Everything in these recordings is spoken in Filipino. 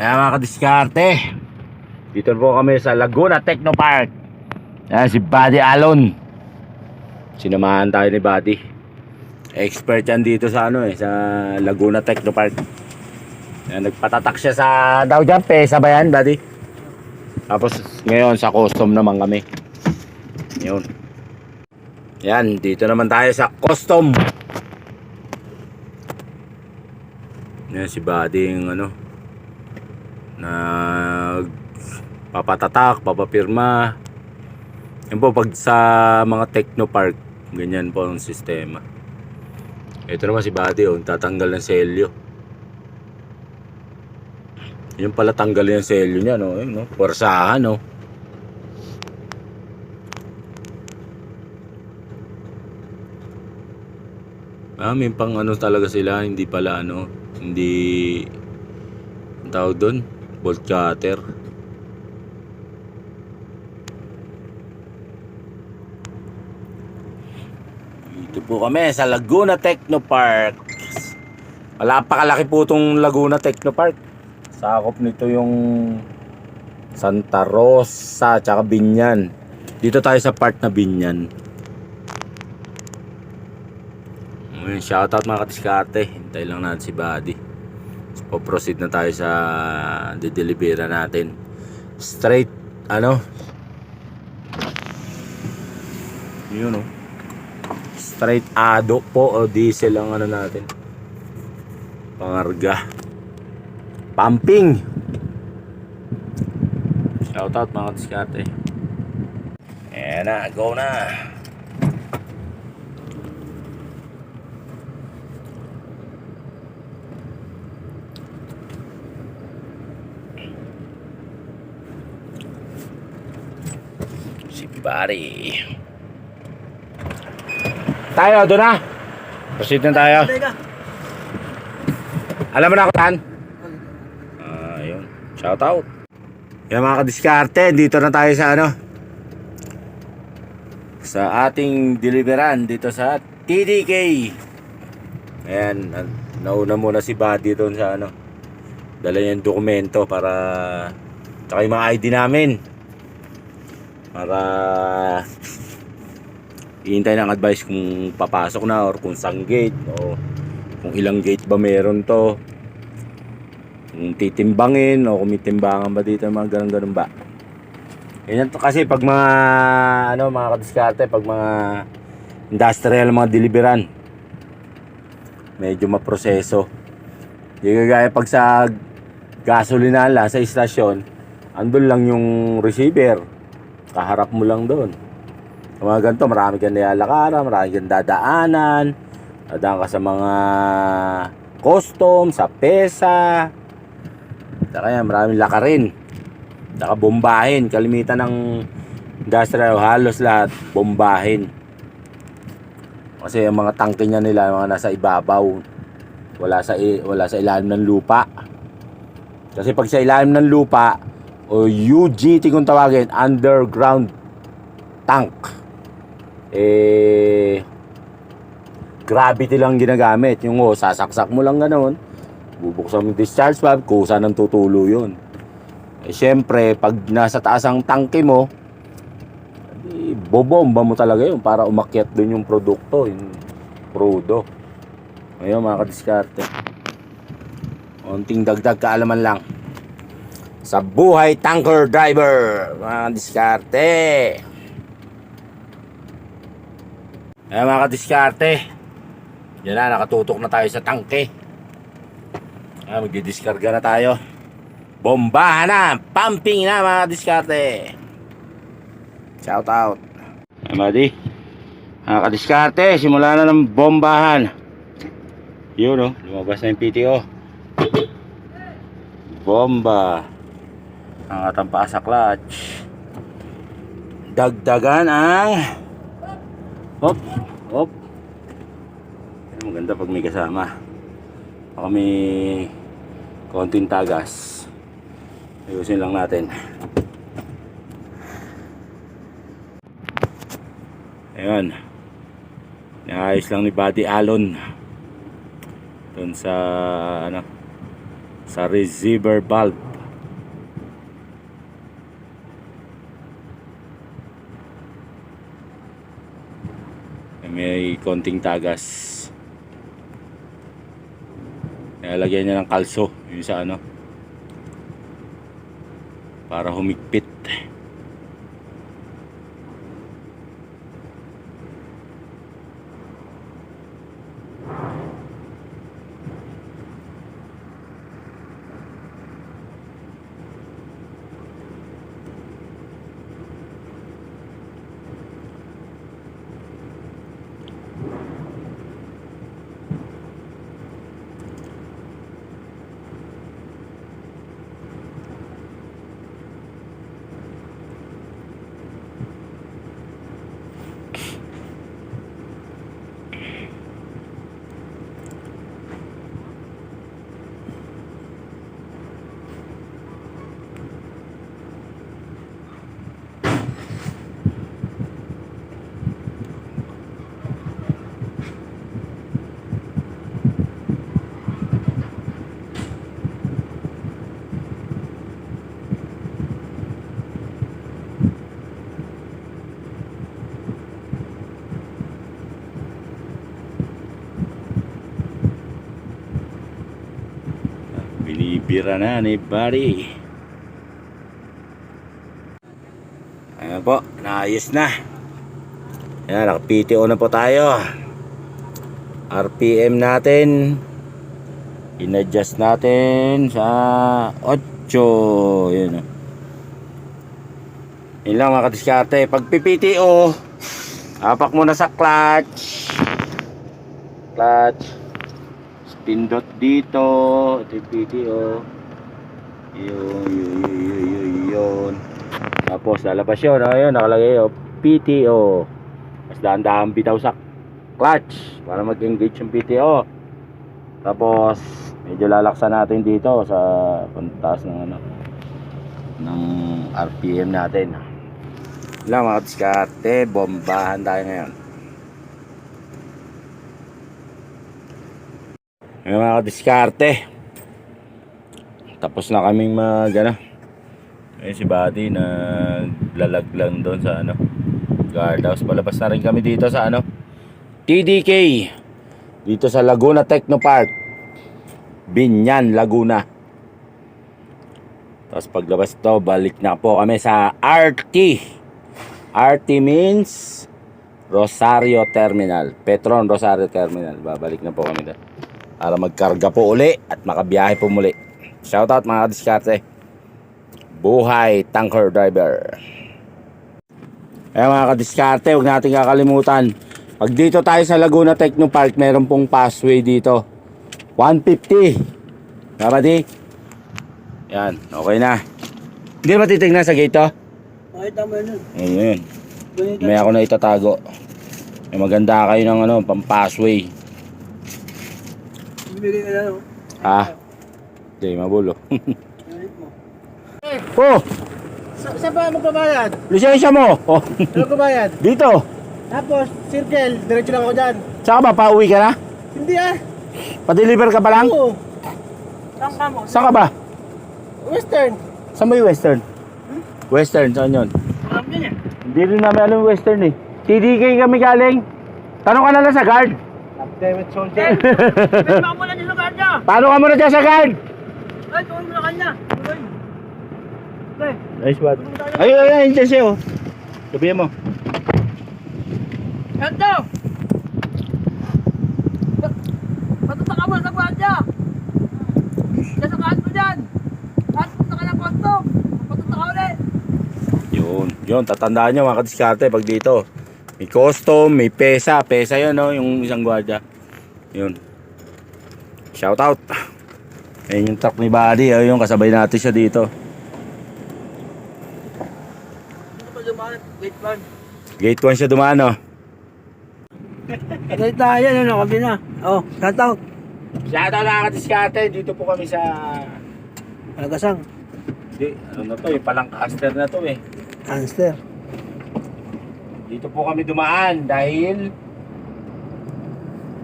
Ayan mga kadiskarte. Dito po kami sa Laguna Techno Park. Ayan si Buddy Alon. Sinamahan tayo ni Buddy. Expert yan dito sa ano eh, sa Laguna Techno Park. Ayan, nagpatatak siya sa daw dyan, pesa ba yan, Buddy? Tapos ngayon sa custom naman kami. Yun. Yan, dito naman tayo sa custom. Yan si Buddy yung ano, nag papatatak, papapirma. Yan po pag sa mga techno park, ganyan po ang sistema. Ito naman si Buddy, oh, tatanggal ng selyo. Yung pala tanggalin yung selyo niya, no? Ayun, no? Porsahan, no? Ah, may pang ano talaga sila, hindi pala ano, hindi tawag doon, bolt cutter. Dito po kami sa Laguna Techno Park. Malapakalaki po itong Laguna Techno Park. Sakop nito yung Santa Rosa tsaka Binyan. Dito tayo sa part na Binyan. Shoutout mga katiskate. Hintay lang natin si Buddy. So, proceed na tayo sa didelibera natin. Straight, ano? Yun oh. Straight ado po o diesel ang ano natin. Pangarga. Pumping. Shoutout mga katiskate. Ayan na, go na. Si Pari. Tayo, doon na. Proceed na tayo. Alam mo na ako saan? Ah, yun. Shout out. Yan mga kadiskarte, dito na tayo sa ano? Sa ating deliveran dito sa TDK. Ayan, na- nauna muna si Buddy doon sa ano. Dala niya yung dokumento para tsaka yung mga ID namin. Para hihintay ng advice kung papasok na or kung saan gate o kung ilang gate ba meron to. Kung titimbangin o kung may timbangan ba dito mga ganun ganun ba. Ganyan to kasi pag mga ano mga kadiskarte pag mga industrial mga deliveran medyo maproseso. Di kagaya pag sa gasolinala sa istasyon andun lang yung receiver kaharap mo lang doon mga ganito marami kang nilalakaran marami kang dadaanan Dadaan ka sa mga custom, sa pesa. Saka yan, maraming lakarin. Saka bombahin. Kalimitan ng industrial, halos lahat, bombahin. Kasi yung mga tangke niya nila, mga nasa ibabaw. Wala sa, wala sa ilalim ng lupa. Kasi pag sa ilalim ng lupa, o UGT kung tawagin, underground tank. Eh, gravity lang ginagamit. Yung oh, sasaksak mo lang ganoon. Bubuksan mo discharge valve, kusa ng tutulo yun. Eh, syempre, pag nasa taas ang tangke mo, di, bobomba mo talaga yun para umakyat dun yung produkto, yung crudo. Ngayon, mga kadiskarte. Unting dagdag kaalaman lang. Sa buhay tanker driver, mga diskarte. Ayan mga kadiskarte. Yan na, nakatutok na tayo sa tangke. Ah, magdidiskarga na tayo. Bombahan na! Pumping na mga diskarte! Shout out! Amadi, mga kadiskarte, simula na ng bombahan. Yun oh, lumabas na yung PTO. Bomba. Ang atang paa sa clutch. Dagdagan ang... Hop, hop. Maganda pag may kasama. Baka may konting tagas. Ayusin lang natin. Ayun. Naayos lang ni Buddy Alon. Doon sa ano sa receiver valve. May konting tagas. Kaya lagyan niya ng kalso, yung sa ano. Para humigpit. Binibira na ni Buddy. Ayan po, naayos na. Ayan, naka-PTO na po tayo. RPM natin. In-adjust natin sa 8. Yun. oh. Yun lang mga kadiskarte. Pag PPTO, apak mo na sa clutch. Clutch. Pindot dito. Ito yung PTO. Yun, yun, yun, yun, yun. Tapos lalabas yun. Ayun, nakalagay yun. PTO. Mas dahan-dahan bitaw sa clutch para mag-engage yung PTO. Tapos medyo lalaksan natin dito sa pantaas ng ano ng RPM natin. Lang mga diskarte, bombahan tayo ngayon. Ngayon mga diskarte. Tapos na kaming mag ano. Ayun si Buddy na lalag lang doon sa ano guardhouse. Palabas na rin kami dito sa ano TDK. Dito sa Laguna Technopark. Binyan, Laguna. Tapos paglabas to, balik na po kami sa RT. RT means Rosario Terminal. Petron Rosario Terminal. Babalik na po kami doon. Para magkarga po uli at makabiyahe po muli. Shoutout mga diskarte. Buhay tanker driver. Eh mga kadiskarte, huwag natin kakalimutan. Pag dito tayo sa Laguna Techno Park, meron pong passway dito. 150. Kapati? Yan, okay na. Hindi mo titignan sa gate to? Makita mo yun. Ayun, yun. May ako na itatago. May maganda kayo ng ano, pang ka na, no? Ah. Hindi, mabulo. Oh, Sa, saan ba magbabayad? lisensya mo. Oh, Ano magbabayad? dito. Tapos, circle, diretso lang ako dyan. Saan ba? Pauwi ka na? Hindi ah. Pa-deliver ka pa lang? Oo. Saan ka mo? Saan ka ba? Western. Saan ba yung western? Western, saan yun? Alam niya niya. Hindi rin namin alam yung western eh. TDK kami galing. Tanong ka na lang sa guard. David Soldier. Paano ka sa guard? Ay, tuwag mo na kanya. Tuloy. Tuloy. Nice one. Ayun, ayun, ayun, dyan siya oh. Sabihin mo. Patuta ka muna sa kanya. Nasa kanto dyan. At punta ka ng kosto. Patuta ka ulit. Yun, yun, tatandaan nyo mga kadiskarte pag dito. May custom, may pesa. Pesa yun, no? Yung isang gwardiya. Yun. Shout out. Ayun yung truck ni Buddy. Ayun yung kasabay natin siya dito. Wait lang. Gate 1 siya dumaan, no? Patay tayo, ano, kami na. Oh, shout out. Shout out mga kadiskarte. Dito po kami sa... Alagasang. Di, ano na to eh, palang caster na to eh. Answer. Dito po kami dumaan dahil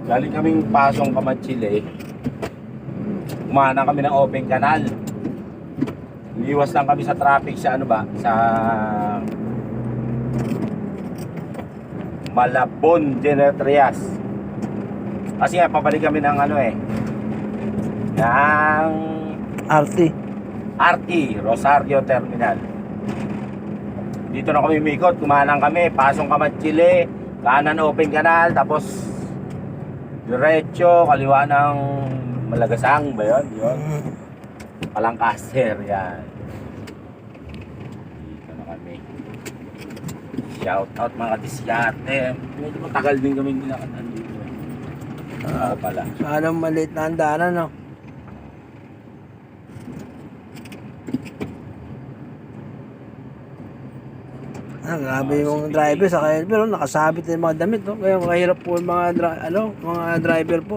galing kaming pasong Kamatchile. Umana kami ng open canal. Umiwas lang kami sa traffic sa ano ba? Sa Malabon General Trias. Kasi nga, pabalik kami ng ano eh, ng RT. RT, Rosario Terminal. Dito na kami umikot, kumanang kami, pasong Kamatchile, kanan open canal, tapos diretso, kaliwa ng Malagasang ba yun? Yun. Palangkaster, yan. Dito na kami. Shout out mga disyate. Medyo matagal din kami nilakad dito. Ah, pala. Sana maliit na andanan, no? Ah, grabe yung driver sa kaya pero nakasabit na yung mga damit, no? Kaya mahirap po yung mga dri- ano, mga driver po.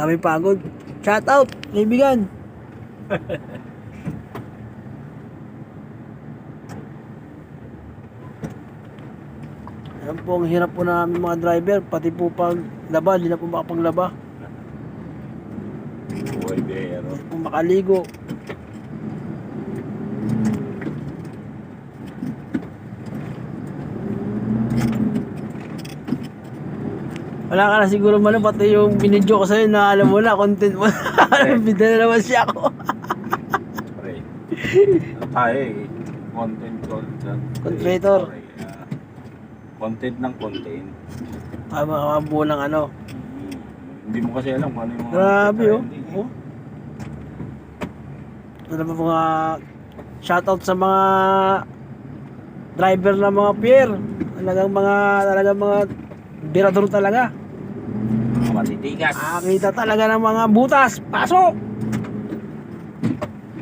Kami pagod. Shout out, kaibigan. Yan po ang hirap po namin mga driver, pati po pag laba, hindi na po makapaglaba. Buhay bero. Hindi po makaligo. Wala ka na siguro man pati yung binidyo ko sa'yo na alam mo na, content mo na. Bida na naman siya ako. Pre. Ano tayo eh? Content content. Contributor. Ah, content ng content. Ay, mga buo ng ano. Hmm. Hindi mo kasi alam kung ano yung mga Grabe oh. trending eh. oh. Ano ba mga shoutout sa mga driver ng mga pier. Talagang mga talagang mga birador talaga. Matitigas. Nakakita talaga ng mga butas. Pasok!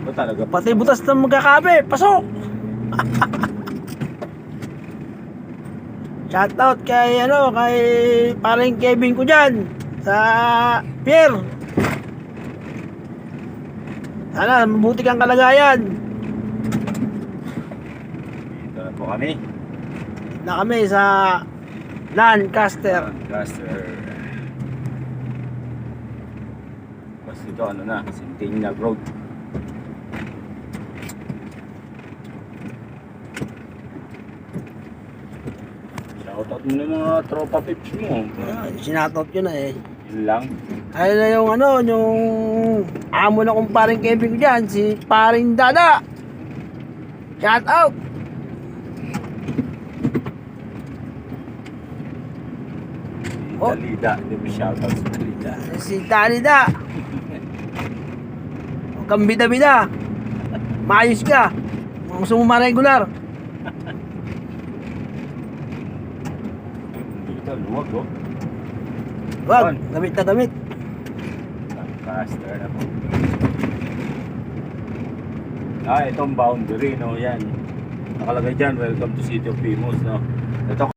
Ito talaga. Pati butas ng magkakape. Pasok! Shoutout kay ano, kay paring Kevin ko dyan sa pier. Sana mabuti kang kalagayan. Dito na po kami. Na kami sa Lancaster. Lancaster. Dito ano na, Centennial Road. Shoutout mo na yung mga tropa pips mo. Ah, Sinatout yun na eh. Yun lang. Ayun na yung ano, yung amo na kong paring Kevin ko dyan, si paring Dada. Shout out! Oh. Dalida. Hindi mo shoutout sa Dalida. Si Danny Da. Huwag kang bida-bida. Maayos ka. Kung gusto mo ma-regular. Luwag oh. Wag, Yun. gamit na gamit. Lancaster na po. Ah, itong boundary, no? Yan. Nakalagay dyan, welcome to City of Pimus, no? Ito